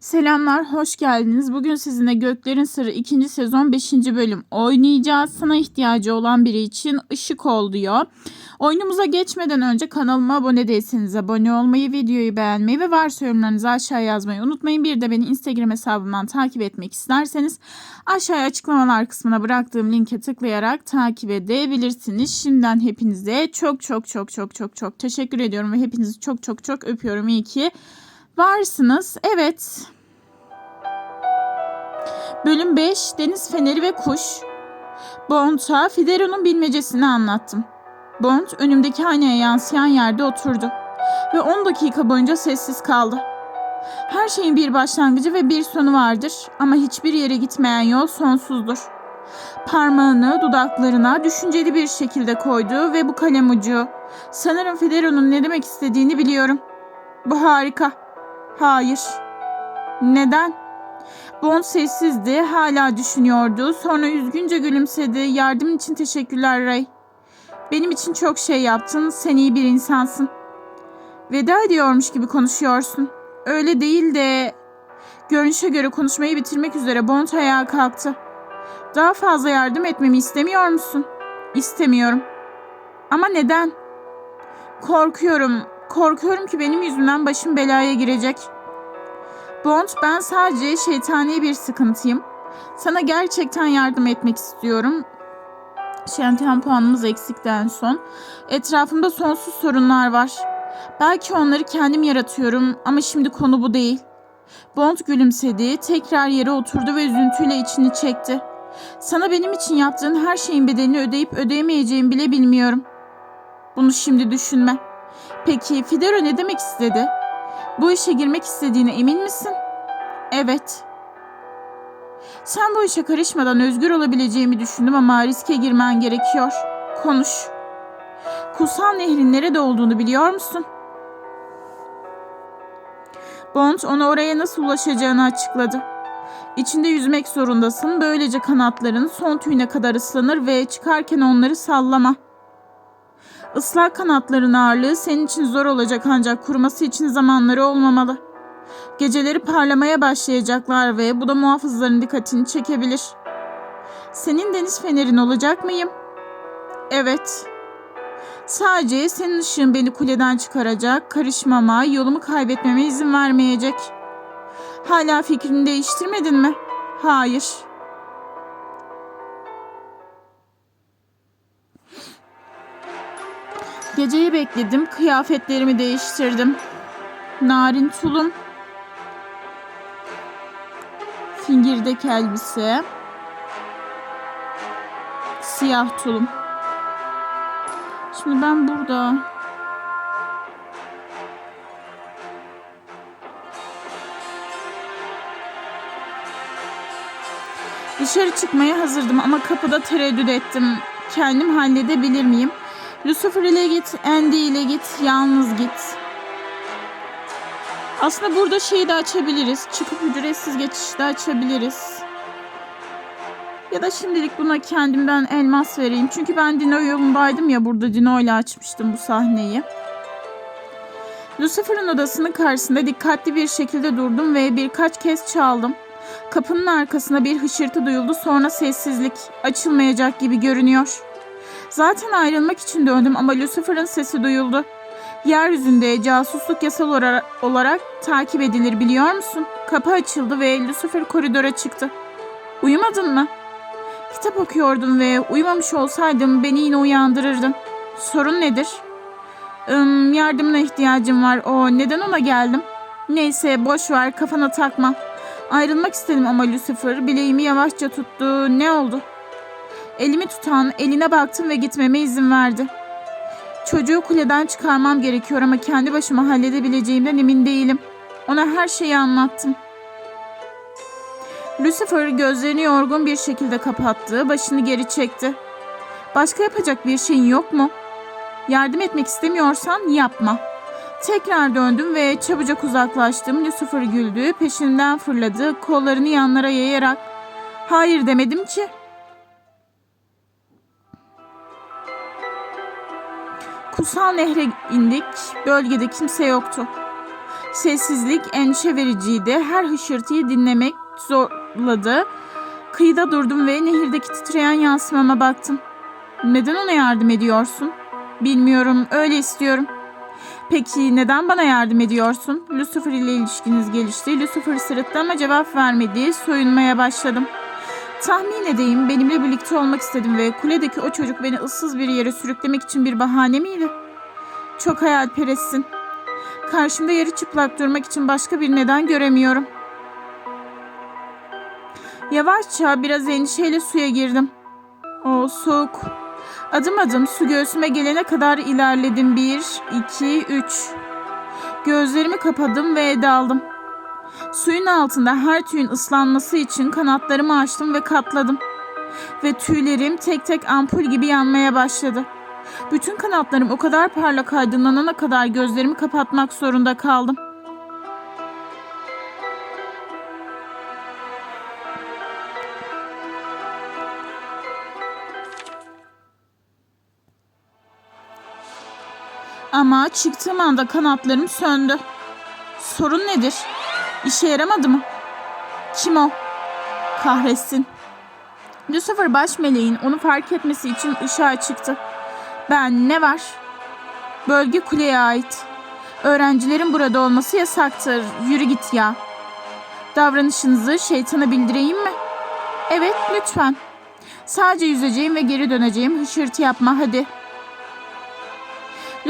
Selamlar, hoş geldiniz. Bugün sizinle Göklerin Sırrı 2. sezon 5. bölüm oynayacağız. Sana ihtiyacı olan biri için ışık ol diyor. Oyunumuza geçmeden önce kanalıma abone değilseniz abone olmayı, videoyu beğenmeyi ve varsa yorumlarınızı aşağıya yazmayı unutmayın. Bir de beni Instagram hesabımdan takip etmek isterseniz aşağıya açıklamalar kısmına bıraktığım linke tıklayarak takip edebilirsiniz. Şimdiden hepinize çok çok çok çok çok çok teşekkür ediyorum ve hepinizi çok çok çok öpüyorum. İyi ki varsınız. Evet. Bölüm 5 Deniz Feneri ve Kuş. Bond'a Fidero'nun bilmecesini anlattım. Bond önümdeki aynaya yansıyan yerde oturdu ve 10 dakika boyunca sessiz kaldı. Her şeyin bir başlangıcı ve bir sonu vardır ama hiçbir yere gitmeyen yol sonsuzdur. Parmağını dudaklarına düşünceli bir şekilde koydu ve bu kalem ucu. Sanırım Fidero'nun ne demek istediğini biliyorum. Bu harika. Hayır. Neden? Bond sessizdi, hala düşünüyordu. Sonra üzgünce gülümsedi. Yardım için teşekkürler Ray. Benim için çok şey yaptın. Sen iyi bir insansın. Veda ediyormuş gibi konuşuyorsun. Öyle değil de... Görünüşe göre konuşmayı bitirmek üzere Bond ayağa kalktı. Daha fazla yardım etmemi istemiyor musun? İstemiyorum. Ama neden? Korkuyorum. Korkuyorum ki benim yüzümden başım belaya girecek. Bond ben sadece şeytani bir sıkıntıyım. Sana gerçekten yardım etmek istiyorum. Şenten puanımız eksikti en son. Etrafımda sonsuz sorunlar var. Belki onları kendim yaratıyorum ama şimdi konu bu değil. Bond gülümsedi, tekrar yere oturdu ve üzüntüyle içini çekti. Sana benim için yaptığın her şeyin bedelini ödeyip ödeyemeyeceğimi bile bilmiyorum. Bunu şimdi düşünme. Peki Fidero ne demek istedi? Bu işe girmek istediğine emin misin? Evet. Sen bu işe karışmadan özgür olabileceğimi düşündüm ama riske girmen gerekiyor. Konuş. Kutsal Nehrin nerede olduğunu biliyor musun? Bond ona oraya nasıl ulaşacağını açıkladı. İçinde yüzmek zorundasın. Böylece kanatların son tüyüne kadar ıslanır ve çıkarken onları sallama. Islak kanatların ağırlığı senin için zor olacak ancak kuruması için zamanları olmamalı. Geceleri parlamaya başlayacaklar ve bu da muhafızların dikkatini çekebilir. Senin deniz fenerin olacak mıyım? Evet. Sadece senin ışığın beni kuleden çıkaracak, karışmama, yolumu kaybetmeme izin vermeyecek. Hala fikrini değiştirmedin mi? Hayır. Geceyi bekledim, kıyafetlerimi değiştirdim. Narin tulum, fingirdek elbise, siyah tulum. Şimdi ben burada Dışarı çıkmaya hazırdım ama kapıda tereddüt ettim. Kendim halledebilir miyim? Lucifer ile git, Andy ile git, yalnız git. Aslında burada şeyi de açabiliriz. Çıkıp ücretsiz geçişi de açabiliriz. Ya da şimdilik buna kendimden elmas vereyim. Çünkü ben Dino yolundaydım ya burada Dino ile açmıştım bu sahneyi. Lucifer'ın odasının karşısında dikkatli bir şekilde durdum ve birkaç kez çaldım. Kapının arkasında bir hışırtı duyuldu sonra sessizlik. Açılmayacak gibi görünüyor. Zaten ayrılmak için döndüm ama Lucifer'ın sesi duyuldu. Yeryüzünde casusluk yasal olarak, takip edilir biliyor musun? Kapı açıldı ve Lucifer koridora çıktı. Uyumadın mı? Kitap okuyordum ve uyumamış olsaydım beni yine uyandırırdın. Sorun nedir? Im, yardımına ihtiyacım var. O neden ona geldim? Neyse boş ver kafana takma. Ayrılmak istedim ama Lucifer bileğimi yavaşça tuttu. Ne oldu? Elimi tutan eline baktım ve gitmeme izin verdi. Çocuğu kuleden çıkarmam gerekiyor ama kendi başıma halledebileceğimden emin değilim. Ona her şeyi anlattım. Lucifer gözlerini yorgun bir şekilde kapattı, başını geri çekti. Başka yapacak bir şeyin yok mu? Yardım etmek istemiyorsan yapma. Tekrar döndüm ve çabucak uzaklaştım. Lucifer güldü, peşinden fırladı, kollarını yanlara yayarak. Hayır demedim ki. Kutsal nehre indik. Bölgede kimse yoktu. Sessizlik endişe vericiydi. Her hışırtıyı dinlemek zorladı. Kıyıda durdum ve nehirdeki titreyen yansımama baktım. Neden ona yardım ediyorsun? Bilmiyorum, öyle istiyorum. Peki neden bana yardım ediyorsun? Lucifer ile ilişkiniz gelişti. Lucifer sırıttı ama cevap vermedi. Soyunmaya başladım. Tahmin edeyim benimle birlikte olmak istedim ve kuledeki o çocuk beni ıssız bir yere sürüklemek için bir bahane miydi? Çok hayalperestsin. Karşımda yarı çıplak durmak için başka bir neden göremiyorum. Yavaşça biraz endişeyle suya girdim. O soğuk. Adım adım su göğsüme gelene kadar ilerledim. Bir, iki, üç. Gözlerimi kapadım ve daldım. Suyun altında her tüyün ıslanması için kanatlarımı açtım ve katladım. Ve tüylerim tek tek ampul gibi yanmaya başladı. Bütün kanatlarım o kadar parlak aydınlanana kadar gözlerimi kapatmak zorunda kaldım. Ama çıktığım anda kanatlarım söndü. Sorun nedir? İşe yaramadı mı? Kim o? Kahretsin. Lucifer baş meleğin onu fark etmesi için ışığa çıktı. Ben ne var? Bölge kuleye ait. Öğrencilerin burada olması yasaktır. Yürü git ya. Davranışınızı şeytana bildireyim mi? Evet lütfen. Sadece yüzeceğim ve geri döneceğim. Hışırtı yapma hadi.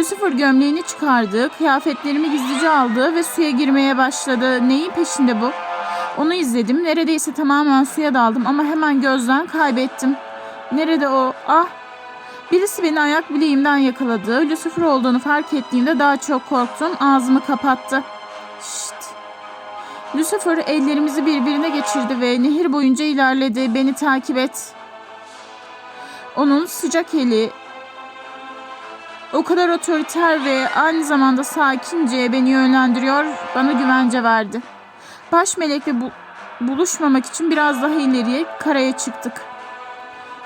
Lucifer gömleğini çıkardı, kıyafetlerimi gizlice aldı ve suya girmeye başladı. Neyin peşinde bu? Onu izledim. Neredeyse tamamen suya daldım ama hemen gözden kaybettim. Nerede o? Ah! Birisi beni ayak bileğimden yakaladı. Lucifer olduğunu fark ettiğimde daha çok korktum. Ağzımı kapattı. Şşt! Lucifer ellerimizi birbirine geçirdi ve nehir boyunca ilerledi. Beni takip et. Onun sıcak eli o kadar otoriter ve aynı zamanda sakince beni yönlendiriyor, bana güvence verdi. Baş melekle bu, buluşmamak için biraz daha ileriye karaya çıktık.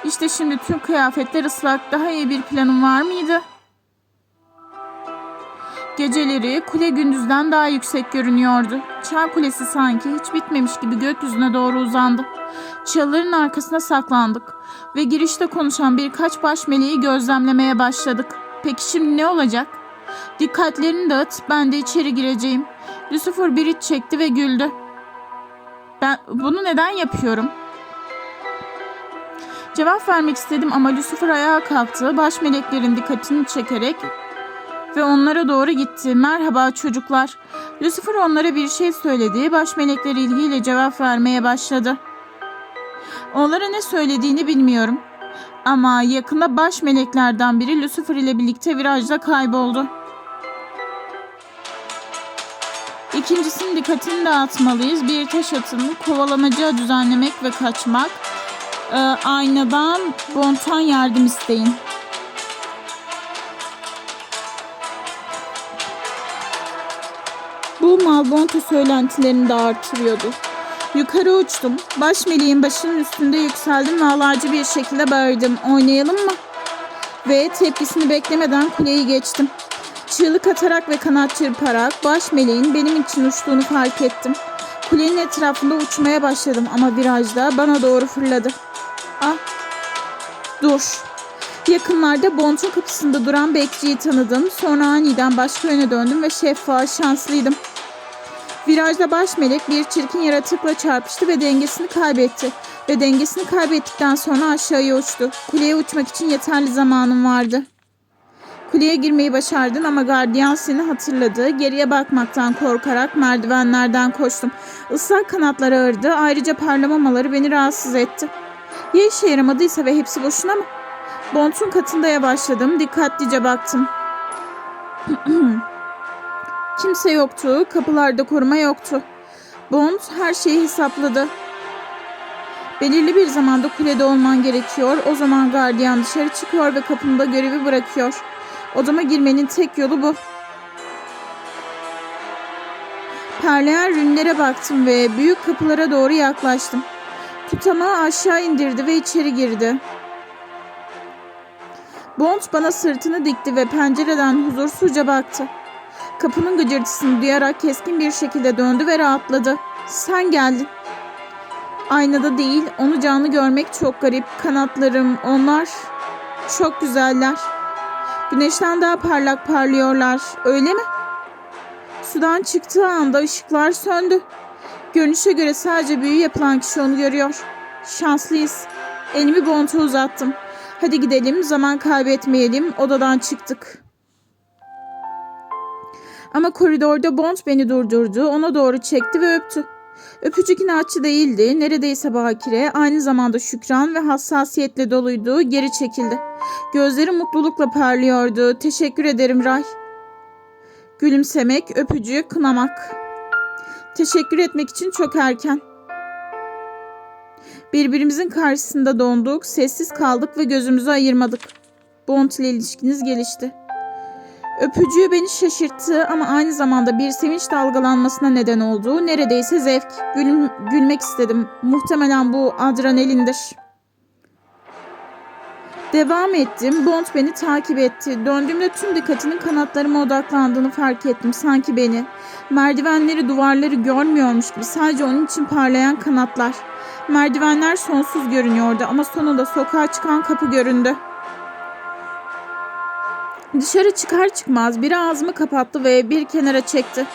İşte şimdi tüm kıyafetler ıslak. Daha iyi bir planım var mıydı? Geceleri kule gündüzden daha yüksek görünüyordu. Çağ kulesi sanki hiç bitmemiş gibi gökyüzüne doğru uzandı. Çalıların arkasına saklandık ve girişte konuşan birkaç baş meleği gözlemlemeye başladık. Peki şimdi ne olacak? Dikkatlerini dağıt, ben de içeri gireceğim. Lucifer bir iç çekti ve güldü. Ben bunu neden yapıyorum? Cevap vermek istedim ama Lucifer ayağa kalktı, baş meleklerin dikkatini çekerek ve onlara doğru gitti. Merhaba çocuklar. Lucifer onlara bir şey söyledi. Baş melekler ilgiyle cevap vermeye başladı. Onlara ne söylediğini bilmiyorum. Ama yakında baş meleklerden biri Lucifer ile birlikte virajda kayboldu. İkincisinin dikkatini dağıtmalıyız. Bir taş atımı, kovalamaca düzenlemek ve kaçmak. Ee, aynadan bontan yardım isteyin. Bu Malbonta söylentilerini de artırıyordu. Yukarı uçtum. Baş meleğin başının üstünde yükseldim ve alaycı bir şekilde bağırdım. Oynayalım mı? Ve tepkisini beklemeden kuleyi geçtim. Çığlık atarak ve kanat çırparak baş meleğin benim için uçtuğunu fark ettim. Kulenin etrafında uçmaya başladım ama virajda bana doğru fırladı. Ah! Dur! Yakınlarda Bont'un kapısında duran bekçiyi tanıdım. Sonra aniden başka yöne döndüm ve şeffaf şanslıydım. Virajda baş melek bir çirkin yaratıkla çarpıştı ve dengesini kaybetti. Ve dengesini kaybettikten sonra aşağıya uçtu. Kuleye uçmak için yeterli zamanım vardı. Kuleye girmeyi başardın ama gardiyan seni hatırladı. Geriye bakmaktan korkarak merdivenlerden koştum. Islak kanatları ağırdı. Ayrıca parlamamaları beni rahatsız etti. Ya işe yaramadıysa ve hepsi boşuna mı? Bont'un katındaya başladım. Dikkatlice baktım. Kimse yoktu. Kapılarda koruma yoktu. Bond her şeyi hesapladı. Belirli bir zamanda kulede olman gerekiyor. O zaman gardiyan dışarı çıkıyor ve kapımda görevi bırakıyor. Odama girmenin tek yolu bu. Parlayan rünlere baktım ve büyük kapılara doğru yaklaştım. Tutamağı aşağı indirdi ve içeri girdi. Bond bana sırtını dikti ve pencereden huzursuzca baktı. Kapının gıcırtısını duyarak keskin bir şekilde döndü ve rahatladı. Sen geldin. Aynada değil, onu canlı görmek çok garip. Kanatlarım, onlar çok güzeller. Güneşten daha parlak parlıyorlar, öyle mi? Sudan çıktığı anda ışıklar söndü. Görünüşe göre sadece büyü yapılan kişi onu görüyor. Şanslıyız. Elimi Bont'a uzattım. Hadi gidelim, zaman kaybetmeyelim. Odadan çıktık. Ama koridorda Bond beni durdurdu, ona doğru çekti ve öptü. Öpücük inatçı değildi, neredeyse bakire, aynı zamanda şükran ve hassasiyetle doluydu, geri çekildi. Gözleri mutlulukla parlıyordu. Teşekkür ederim Ray. Gülümsemek, öpücüğü kınamak. Teşekkür etmek için çok erken. Birbirimizin karşısında donduk, sessiz kaldık ve gözümüzü ayırmadık. Bond ile ilişkiniz gelişti. Öpücüğü beni şaşırttı ama aynı zamanda bir sevinç dalgalanmasına neden oldu. Neredeyse zevk. Gülüm, gülmek istedim. Muhtemelen bu adrenalindir. Devam ettim. Bond beni takip etti. Döndüğümde tüm dikkatinin kanatlarıma odaklandığını fark ettim. Sanki beni. Merdivenleri, duvarları görmüyormuş gibi sadece onun için parlayan kanatlar. Merdivenler sonsuz görünüyordu ama sonunda sokağa çıkan kapı göründü. Dışarı çıkar çıkmaz biri ağzımı kapattı ve bir kenara çekti.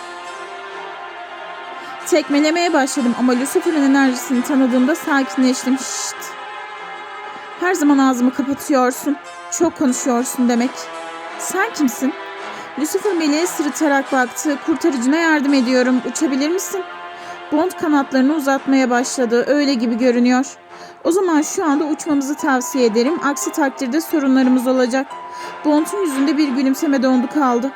Tekmelemeye başladım ama Lucifer'ın enerjisini tanıdığımda sakinleştim. Şşt. Her zaman ağzımı kapatıyorsun. Çok konuşuyorsun demek. Sen kimsin? Lucifer meleğe sırıtarak baktı. Kurtarıcına yardım ediyorum. Uçabilir misin? Bond kanatlarını uzatmaya başladı. Öyle gibi görünüyor. O zaman şu anda uçmamızı tavsiye ederim. Aksi takdirde sorunlarımız olacak. Bond'un yüzünde bir gülümseme dondu kaldı.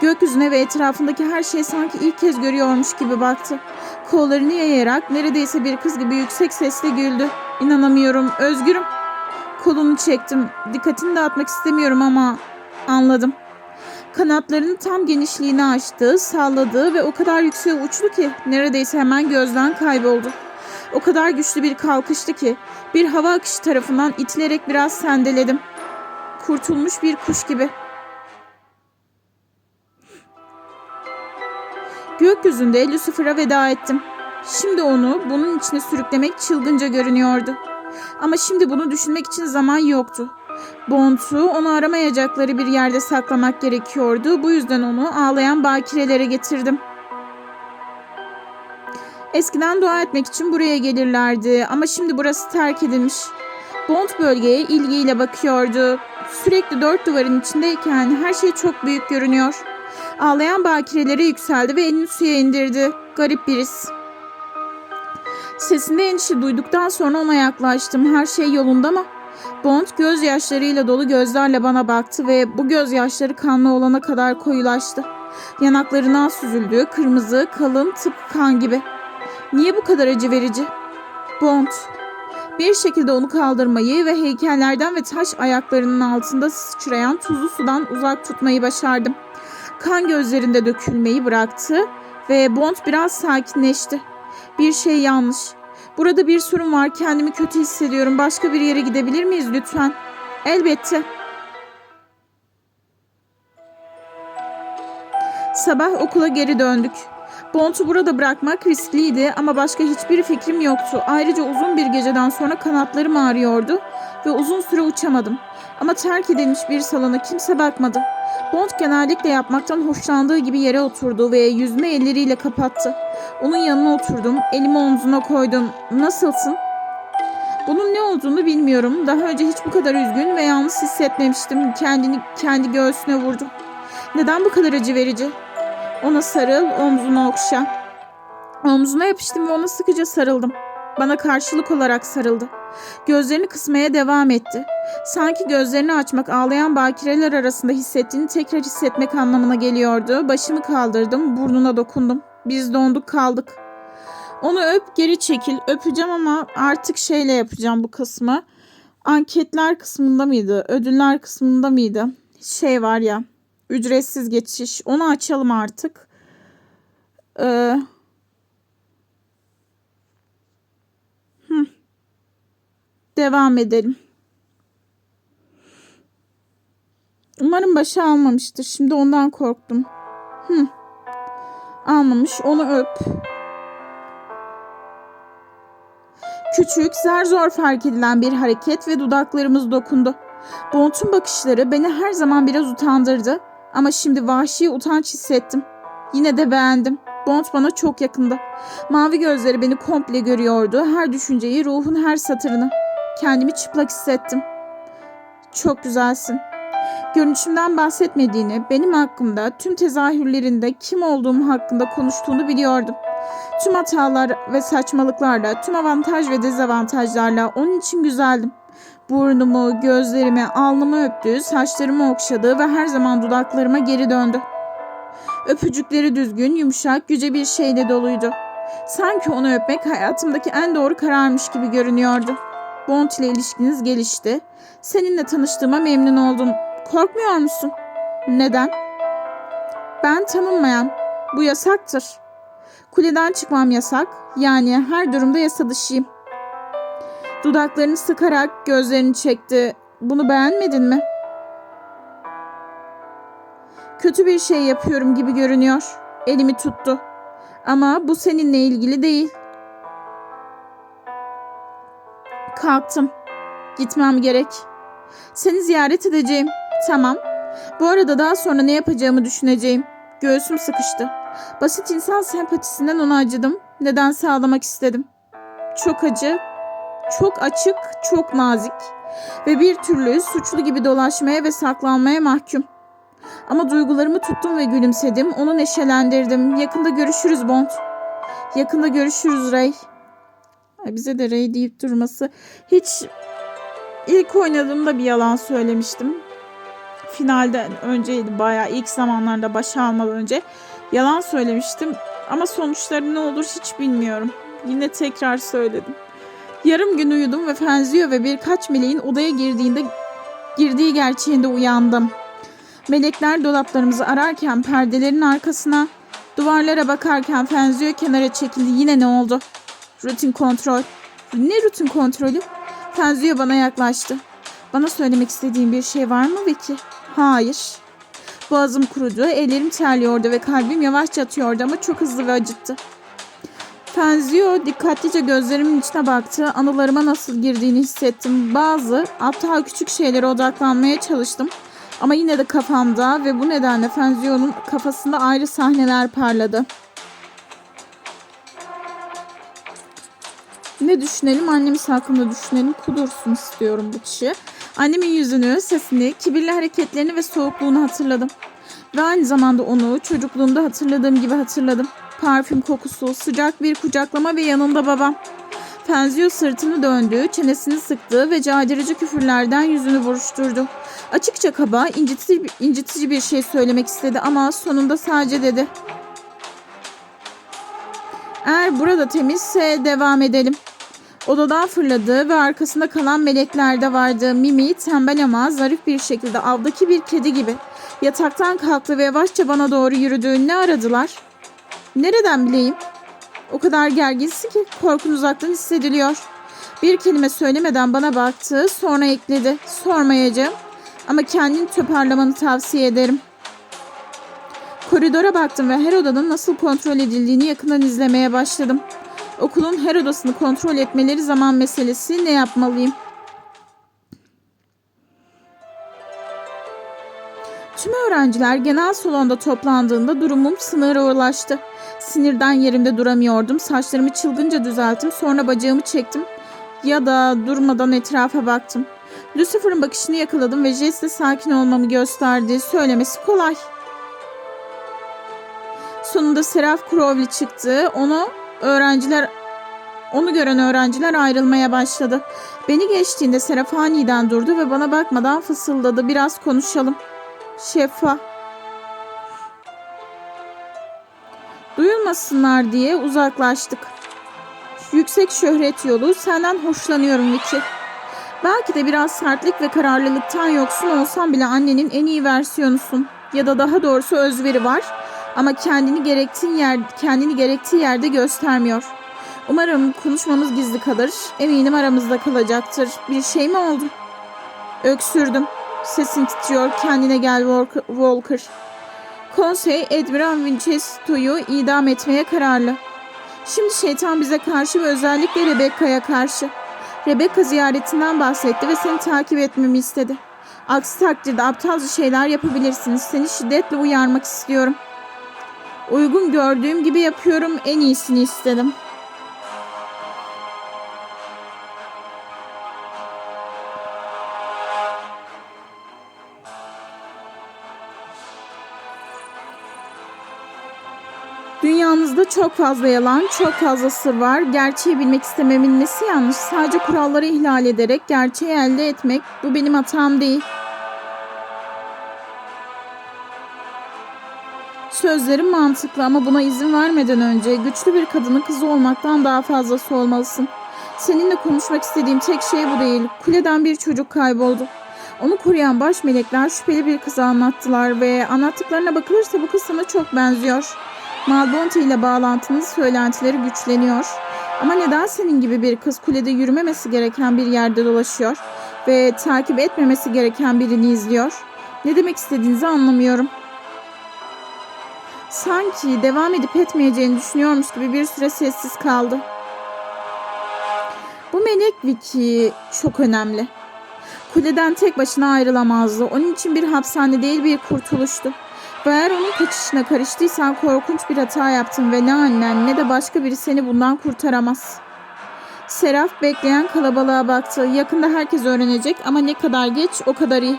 Gökyüzüne ve etrafındaki her şeyi sanki ilk kez görüyormuş gibi baktı. Kollarını yayarak neredeyse bir kız gibi yüksek sesle güldü. İnanamıyorum, özgürüm. Kolunu çektim. Dikkatini dağıtmak istemiyorum ama anladım. Kanatlarını tam genişliğine açtı, salladı ve o kadar yükseğe uçtu ki neredeyse hemen gözden kayboldu. O kadar güçlü bir kalkıştı ki bir hava akışı tarafından itilerek biraz sendeledim. Kurtulmuş bir kuş gibi. Gökyüzünde Lucifer'a veda ettim. Şimdi onu bunun içine sürüklemek çılgınca görünüyordu. Ama şimdi bunu düşünmek için zaman yoktu. Bond'u onu aramayacakları bir yerde saklamak gerekiyordu. Bu yüzden onu ağlayan bakirelere getirdim. Eskiden dua etmek için buraya gelirlerdi ama şimdi burası terk edilmiş. Bond bölgeye ilgiyle bakıyordu. Sürekli dört duvarın içindeyken her şey çok büyük görünüyor. Ağlayan bakirelere yükseldi ve elini suya indirdi. Garip biriz. Sesinde endişe duyduktan sonra ona yaklaştım. Her şey yolunda mı? Bond gözyaşlarıyla dolu gözlerle bana baktı ve bu gözyaşları kanlı olana kadar koyulaştı. Yanaklarına süzüldü, kırmızı, kalın, tıpkı kan gibi. Niye bu kadar acı verici? Bond. Bir şekilde onu kaldırmayı ve heykellerden ve taş ayaklarının altında sıçrayan tuzlu sudan uzak tutmayı başardım. Kan gözlerinde dökülmeyi bıraktı ve Bond biraz sakinleşti. Bir şey yanlış. Burada bir sorun var. Kendimi kötü hissediyorum. Başka bir yere gidebilir miyiz lütfen? Elbette. Sabah okula geri döndük. Bond'u burada bırakmak riskliydi ama başka hiçbir fikrim yoktu. Ayrıca uzun bir geceden sonra kanatlarım ağrıyordu ve uzun süre uçamadım. Ama terk edilmiş bir salona kimse bakmadı. Bond genellikle yapmaktan hoşlandığı gibi yere oturdu ve yüzünü elleriyle kapattı. Onun yanına oturdum, elimi omzuna koydum. Nasılsın? Bunun ne olduğunu bilmiyorum. Daha önce hiç bu kadar üzgün ve yalnız hissetmemiştim. Kendini kendi göğsüne vurdu. Neden bu kadar acı verici? Ona sarıl, omzuna okşa. Omzuna yapıştım ve ona sıkıca sarıldım. Bana karşılık olarak sarıldı. Gözlerini kısmaya devam etti. Sanki gözlerini açmak ağlayan bakireler arasında hissettiğini tekrar hissetmek anlamına geliyordu. Başımı kaldırdım, burnuna dokundum. Biz donduk kaldık. Onu öp geri çekil. Öpeceğim ama artık şeyle yapacağım bu kısmı. Anketler kısmında mıydı? Ödüller kısmında mıydı? Şey var ya. Ücretsiz geçiş. Onu açalım artık. Ee, hı. Devam edelim. Umarım başı almamıştır. Şimdi ondan korktum. Hı. Almamış onu öp. Küçük, zar zor fark edilen bir hareket ve dudaklarımız dokundu. Bont'un bakışları beni her zaman biraz utandırdı ama şimdi vahşi utanç hissettim. Yine de beğendim. Bont bana çok yakındı. Mavi gözleri beni komple görüyordu. Her düşünceyi, ruhun her satırını. Kendimi çıplak hissettim. Çok güzelsin. Görünüşümden bahsetmediğini, benim hakkımda tüm tezahürlerinde kim olduğum hakkında konuştuğunu biliyordum. Tüm hatalar ve saçmalıklarla, tüm avantaj ve dezavantajlarla onun için güzeldim. Burnumu, gözlerimi, alnımı öptü, saçlarımı okşadı ve her zaman dudaklarıma geri döndü. Öpücükleri düzgün, yumuşak, yüce bir şeyle doluydu. Sanki onu öpmek hayatımdaki en doğru kararmış gibi görünüyordu. Bond ile ilişkiniz gelişti. Seninle tanıştığıma memnun oldum. Korkmuyor musun? Neden? Ben tanınmayan. Bu yasaktır. Kuleden çıkmam yasak. Yani her durumda yasa dışıyım. Dudaklarını sıkarak gözlerini çekti. Bunu beğenmedin mi? Kötü bir şey yapıyorum gibi görünüyor. Elimi tuttu. Ama bu seninle ilgili değil. Kalktım. Gitmem gerek. Seni ziyaret edeceğim. Tamam. Bu arada daha sonra ne yapacağımı düşüneceğim. Göğsüm sıkıştı. Basit insan sempatisinden ona acıdım. Neden sağlamak istedim. Çok acı, çok açık, çok nazik ve bir türlü suçlu gibi dolaşmaya ve saklanmaya mahkum. Ama duygularımı tuttum ve gülümsedim. Onu neşelendirdim. Yakında görüşürüz Bond. Yakında görüşürüz Ray. Ay bize de Ray deyip durması. Hiç ilk oynadığımda bir yalan söylemiştim. Finalden önceydi bayağı ilk zamanlarda başa almadan önce yalan söylemiştim. Ama sonuçları ne olur hiç bilmiyorum. Yine tekrar söyledim. Yarım gün uyudum ve Fenzio ve birkaç meleğin odaya girdiğinde girdiği gerçeğinde uyandım. Melekler dolaplarımızı ararken perdelerin arkasına, duvarlara bakarken Fenzio kenara çekildi. Yine ne oldu? Rutin kontrol. Ne rutin kontrolü? Fenzio bana yaklaştı. Bana söylemek istediğin bir şey var mı Vicky? Hayır. Boğazım kurudu, ellerim terliyordu ve kalbim yavaşça atıyordu ama çok hızlı ve acıttı. Fenzio dikkatlice gözlerimin içine baktı. Anılarıma nasıl girdiğini hissettim. Bazı aptal küçük şeylere odaklanmaya çalıştım. Ama yine de kafamda ve bu nedenle Fenzio'nun kafasında ayrı sahneler parladı. Ne düşünelim? Annemiz hakkında düşünelim. Kudursun istiyorum bu kişi. Annemin yüzünü, sesini, kibirli hareketlerini ve soğukluğunu hatırladım. Ve aynı zamanda onu çocukluğumda hatırladığım gibi hatırladım. Parfüm kokusu, sıcak bir kucaklama ve yanında babam. Fenzio sırtını döndü, çenesini sıktı ve caydırıcı küfürlerden yüzünü buruşturdu. Açıkça kaba, incitici, incitici bir şey söylemek istedi ama sonunda sadece dedi. Eğer burada temizse devam edelim. Odadan fırladı ve arkasında kalan melekler de vardı. Mimi tembel ama zarif bir şekilde avdaki bir kedi gibi. Yataktan kalktı ve yavaşça bana doğru yürüdü. Ne aradılar? Nereden bileyim? O kadar gerginsin ki korkun uzaktan hissediliyor. Bir kelime söylemeden bana baktı, sonra ekledi. Sormayacağım ama kendini toparlamanı tavsiye ederim. Koridora baktım ve her odanın nasıl kontrol edildiğini yakından izlemeye başladım. Okulun her odasını kontrol etmeleri zaman meselesi. Ne yapmalıyım? Tüm öğrenciler genel salonda toplandığında durumum sınıra ulaştı. Sinirden yerimde duramıyordum. Saçlarımı çılgınca düzelttim. Sonra bacağımı çektim. Ya da durmadan etrafa baktım. Lucifer'ın bakışını yakaladım ve jestle sakin olmamı gösterdi. Söylemesi kolay. Sonunda Seraf Crowley çıktı. Onu öğrenciler onu gören öğrenciler ayrılmaya başladı. Beni geçtiğinde Seraf aniden durdu ve bana bakmadan fısıldadı. Biraz konuşalım. Şefa. Duyulmasınlar diye uzaklaştık. Yüksek şöhret yolu senden hoşlanıyorum Vicky. Belki de biraz sertlik ve kararlılıktan yoksun olsan bile annenin en iyi versiyonusun. Ya da daha doğrusu özveri var ama kendini gerektiğin yer kendini gerektiği yerde göstermiyor. Umarım konuşmamız gizli kalır. Eminim aramızda kalacaktır. Bir şey mi oldu? Öksürdüm. Sesin titriyor. Kendine gel Walker. Konsey Admiral Winchester'ı idam etmeye kararlı. Şimdi şeytan bize karşı ve özellikle Rebecca'ya karşı. Rebecca ziyaretinden bahsetti ve seni takip etmemi istedi. Aksi takdirde aptalca şeyler yapabilirsiniz. Seni şiddetle uyarmak istiyorum. Uygun gördüğüm gibi yapıyorum. En iyisini istedim. Dünyamızda çok fazla yalan, çok fazla sır var. Gerçeği bilmek istememin nesi yanlış? Sadece kuralları ihlal ederek gerçeği elde etmek bu benim hatam değil. Sözlerim mantıklı ama buna izin vermeden önce güçlü bir kadının kızı olmaktan daha fazlası olmalısın. Seninle konuşmak istediğim tek şey bu değil. Kuleden bir çocuk kayboldu. Onu koruyan baş melekler şüpheli bir kızı anlattılar ve anlattıklarına bakılırsa bu kız sana çok benziyor. Malbonte ile bağlantınız söylentileri güçleniyor. Ama neden senin gibi bir kız kulede yürümemesi gereken bir yerde dolaşıyor ve takip etmemesi gereken birini izliyor? Ne demek istediğinizi anlamıyorum. Sanki devam edip etmeyeceğini düşünüyormuş gibi bir süre sessiz kaldı. Bu melek Vicky çok önemli. Kuleden tek başına ayrılamazdı. Onun için bir hapishane değil bir kurtuluştu. Eğer onun kaçışına karıştıysan korkunç bir hata yaptın ve ne annen ne de başka biri seni bundan kurtaramaz. Seraf bekleyen kalabalığa baktı. Yakında herkes öğrenecek ama ne kadar geç o kadar iyi.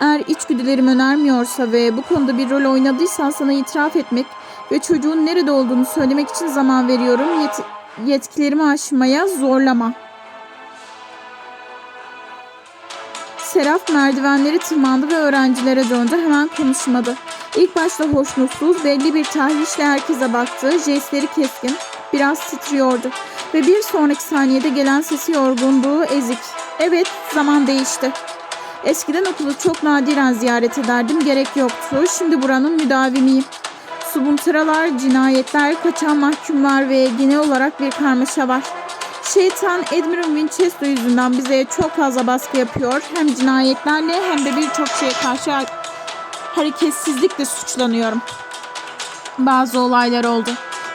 Eğer içgüdülerim önermiyorsa ve bu konuda bir rol oynadıysan sana itiraf etmek ve çocuğun nerede olduğunu söylemek için zaman veriyorum. Yet- yetkilerimi aşmaya zorlama. Seraf merdivenleri tırmandı ve öğrencilere döndü. Hemen konuşmadı. İlk başta hoşnutsuz, belli bir tahrişle herkese baktı. Jestleri keskin, biraz titriyordu. Ve bir sonraki saniyede gelen sesi yorgunluğu ezik. Evet, zaman değişti. Eskiden okulu çok nadiren ziyaret ederdim, gerek yoktu. Şimdi buranın müdavimiyim. Subuntıralar, cinayetler, kaçan mahkumlar ve genel olarak bir karmaşa var. Şeytan Admiral Winchester yüzünden bize çok fazla baskı yapıyor. Hem cinayetlerle hem de birçok şeye karşı ha- hareketsizlikle suçlanıyorum. Bazı olaylar oldu.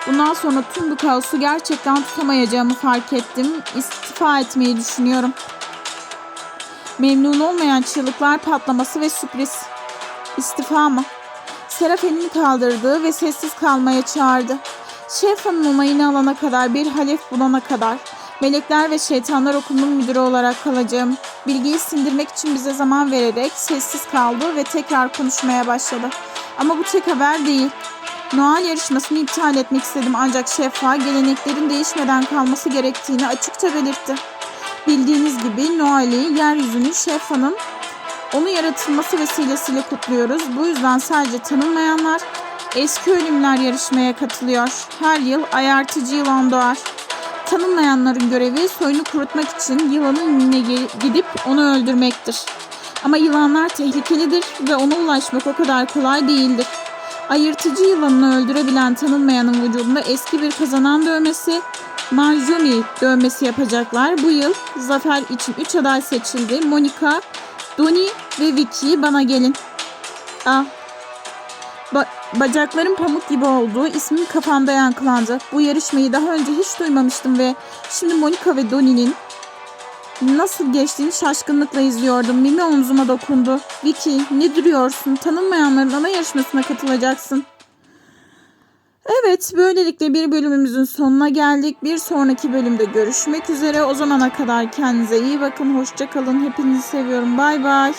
Bundan sonra tüm bu kaosu gerçekten tutamayacağımı fark ettim. İstifa etmeyi düşünüyorum. Memnun olmayan çığlıklar patlaması ve sürpriz. İstifa mı? Seraf elini kaldırdı ve sessiz kalmaya çağırdı. Şefa'nın onayını alana kadar, bir halef bulana kadar. Melekler ve şeytanlar okulunun müdürü olarak kalacağım. Bilgiyi sindirmek için bize zaman vererek sessiz kaldı ve tekrar konuşmaya başladı. Ama bu tek haber değil. Noel yarışmasını iptal etmek istedim ancak Şefa geleneklerin değişmeden kalması gerektiğini açıkça belirtti. Bildiğiniz gibi Noel'i yeryüzünün Şefa'nın onu yaratılması vesilesiyle kutluyoruz. Bu yüzden sadece tanınmayanlar eski ölümler yarışmaya katılıyor. Her yıl ayartıcı yılan doğar. Tanınmayanların görevi soyunu kurutmak için yılanın önüne gidip onu öldürmektir. Ama yılanlar tehlikelidir ve ona ulaşmak o kadar kolay değildir. Ayırtıcı yılanını öldürebilen tanınmayanın vücudunda eski bir kazanan dövmesi, Marjoni dövmesi yapacaklar. Bu yıl zafer için 3 aday seçildi. Monica, Doni ve Vicky bana gelin. Ah, Ba- bacaklarım pamuk gibi oldu. İsmim kafamda yankılandı. Bu yarışmayı daha önce hiç duymamıştım ve şimdi Monica ve Donnie'nin nasıl geçtiğini şaşkınlıkla izliyordum. Mimi omzuma dokundu. Vicky ne duruyorsun? Tanınmayanların ana yarışmasına katılacaksın. Evet, böylelikle bir bölümümüzün sonuna geldik. Bir sonraki bölümde görüşmek üzere. O zamana kadar kendinize iyi bakın. Hoşça kalın. Hepinizi seviyorum. Bay bay.